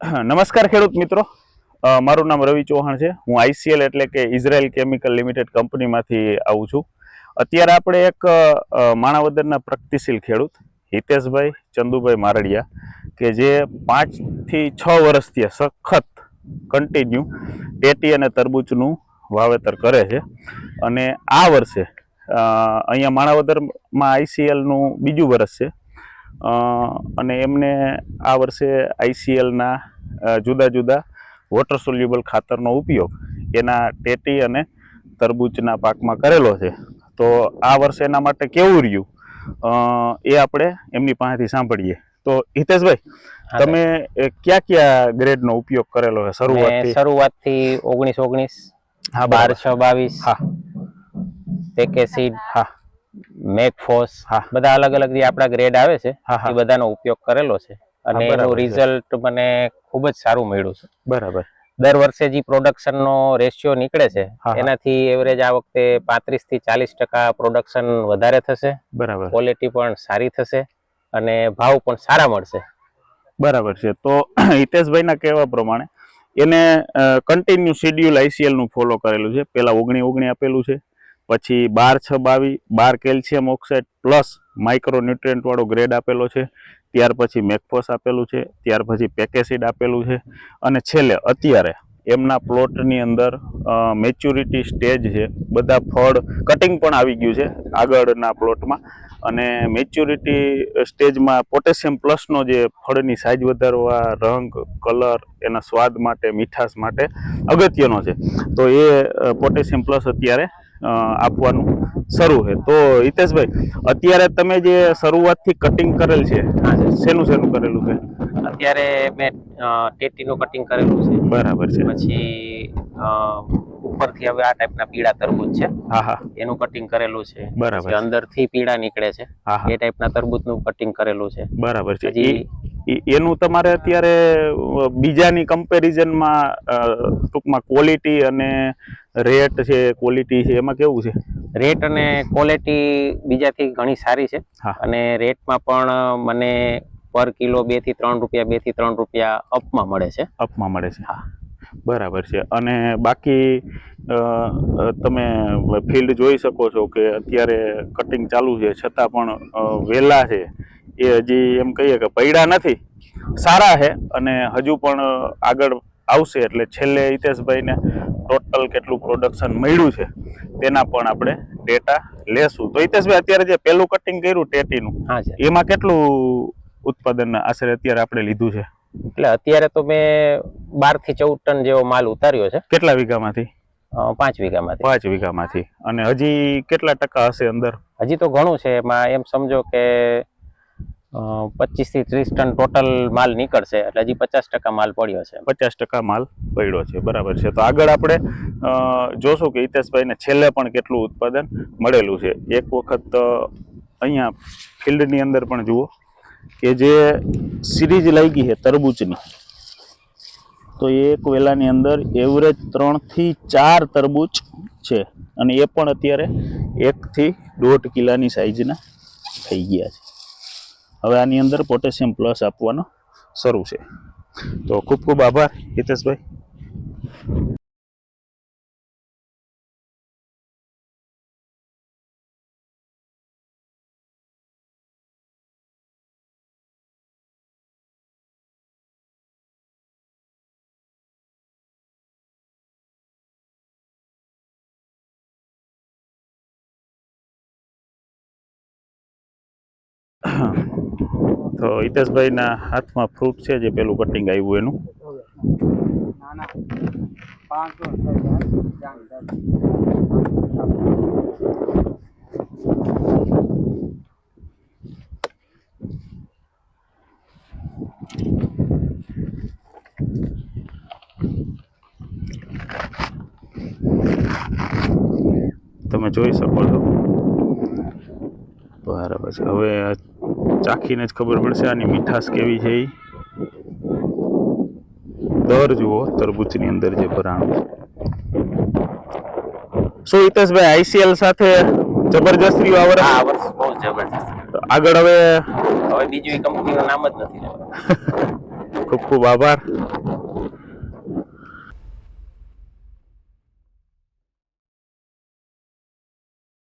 નમસ્કાર ખેડૂત મિત્રો. મારું નામ રવિ ચૌહાણ છે. હું આઈસીએલ એટલે કે ઇઝરાયલ કેમિકલ લિમિટેડ કંપનીમાંથી આવું છું. અત્યારે આપણે એક માણાવદરના પ્રગતિશીલ ખેડૂત, હિતેશભાઈ ચંદુભાઈ મારડિયા, કે જે પાંચથી છ વર્ષથી સખત કન્ટિન્યુ ટેટી અને તરબૂચનું વાવેતર કરે છે. અને આ વર્ષે અહીંયા માણાવદરમાં આઈસીએલનું બીજું વર્ષ છે. અને એમને આ વર્ષે આઈસીએલના જુદા જુદા વોટર સોલ્યુબલ ખાતરનો ઉપયોગ એના ટેટી અને તરબૂચના પાકમાં કરેલો છે. તો આ વર્ષે એના માટે કેવું રહ્યું? અ, એ આપણે એમની પાસેથી સાંભળીએ. તો હિતેશભાઈ તમે કયા કયા ગ્રેડનો ઉપયોગ કરેલો છે? શરૂઆતથી? શરૂઆતથી ઓગણીસ ઓગણીસ હા બાર છ બાવીસ હા. પેકેસીડ હા. મેકફોસ હા. બધા અલગ અલગ જે આપણા ગ્રેડ આવે છે એ બધાનો ઉપયોગ કરેલો છે. અને એનું રિઝલ્ટ મને ખૂબ જ સારું મળ્યું છે. બરાબર. દર વર્ષે જે પ્રોડક્શનનો રેશિયો નીકળે છે એનાથી એવરેજ આ વખતે પાંત્રીસથી ચાલીસ ટકા પ્રોડક્શન વધારે થશે. બરાબર. ક્વોલિટી પણ સારી થશે અને ભાવ પણ સારા મળશે. બરાબર છે. તો હિતેશભાઈના કહેવા પ્રમાણે એને કન્ટિન્યુ શેડ્યુલ આઈસીએલનું ફોલો કરેલું છે. પહેલા ઓગણી ઓગણી આપેલું છે. પછી બાર છ બાવી, બાર કેલ્શિયમ ઓક્સાઇડ પ્લસ માઇક્રોન્યુટ્રિયન્ટવાળો ગ્રેડ આપેલો છે. ત્યાર પછી મેકફોસ આપેલું છે. ત્યાર પછી પેકેસિડ આપેલું છે. અને છેલ્લે અત્યારે એમના પ્લોટની અંદર મેચ્યુરિટી સ્ટેજ છે. બધા ફળ કટિંગ પણ આવી ગયું છે આગળના પ્લોટમાં. અને મેચ્યુરિટી સ્ટેજમાં પોટેશિયમ પ્લસનો જે ફળની સાઇઝ વધારવા, રંગ કલર એના સ્વાદ માટે, મીઠાશ માટે અગત્યનો છે. તો એ પોટેશિયમ પ્લસ અત્યારે આપવાનું શરૂ છે. તો હિતેશભાઈ અત્યારે તમે જે શરૂઆતથી કટિંગ કરેલ છે. શેનું શેનું કરેલું છે? અત્યારે મેં ટેટીનું કટિંગ કરેલું છે. બરાબર છે. પછી ઉપરથી હવે આ ટાઈપના પીળા તરબૂચ છે. હા હા. એનું કટિંગ કરેલું છે. બરાબર અંદરથી પીળા નીકળે છે. એ ટાઈપના તરબૂચનું કટિંગ કરેલું છે. બરાબર છે. એનું તમારે અત્યારે બીજાની કમ્પેરિઝનમાં ટૂંકમાં ક્વોલિટી અને રેટ છે ક્વોલિટી છે એમાં કેવું છે? રેટ અને ક્વોલિટી બીજાથી ઘણી સારી છે. હા. અને રેટમાં પણ મને પર કિલો બેથી ત્રણ રૂપિયા બેથી ત્રણ રૂપિયા અપમાં મળે છે. અપમાં મળે છે. હા. બરાબર છે. અને બાકી તમે ફિલ્ડ જોઈ શકો છો કે અત્યારે કટિંગ ચાલુ છે. છતાં પણ વહેલા વેલા છે. એ હજી એમ કહીએ કે પૈડા નથી. સારા છે અને હજુ પણ આગળ આવશે એટલે છેલ્લે હિતેશભાઈને ટોટલ કેટલું પ્રોડક્શન મળ્યું છે તેના પણ આપણે ડેટા લેશું. તો હિતેશભાઈ અત્યારે જે પહેલું કટિંગ કર્યું ટેટીનું હા એમાં કેટલું ઉત્પાદન આશરે અત્યારે આપણે લીધું છે? એટલે અત્યારે તો મેં બારથી ચૌદ ટન જેવો માલ ઉતાર્યો છે. કેટલા વીઘામાંથી? પાંચ વીઘામાંથી. પાંચ વીઘામાંથી. અને હજી કેટલા ટકા હશે અંદર? હજી તો ઘણું છે એમાં એમ સમજો કે પચીસથી ત્રીસ ટન ટોટલ માલ નીકળશે, એટલે હજી પચાસ ટકા માલ પડ્યો છે. પચાસ ટકા માલ પડ્યો છે, બરાબર છે. તો આગળ આપણે જોશું કે હિતેશભાઈને છેલ્લે પણ કેટલું ઉત્પાદન મળેલું છે. એક વખત અહીંયા ફિલ્ડની અંદર પણ જુઓ કે જે સિરીઝ લાગી છે તરબૂચની. તો એક વેલાની અંદર એવરેજ ત્રણથી ચાર તરબૂચ છે અને એ પણ અત્યારે એકથી દોઢ કિલાની સાઇઝના થઈ ગયા છે. હવે આની અંદર પોટેશિયમ પ્લસ આપવાનો શરૂ છે. તો ખૂબ ખૂબ આભાર હિતેશભાઈ. તો હિતેશભાઈના હાથમાં ફ્રૂટ છે જે પેલું કટિંગ આવ્યું એનું. તમે જોઈ શકો છો. બરાબર છે. હવે ચાખીને જ ખબર પડશે આની મીઠાશ કેવી છે એ દર જુઓ તરબૂચની અંદર જે ભરાણું. શું હિતેશભાઈ આઈસીએલ સાથે જબરજસ્ત રહ્યું આ વર્ષ? આ વર્ષ બહુ જબરજસ્ત આગળ હવે હવે બીજું કંપનીનું નામ જ નથી ખૂબ ખૂબ આભાર.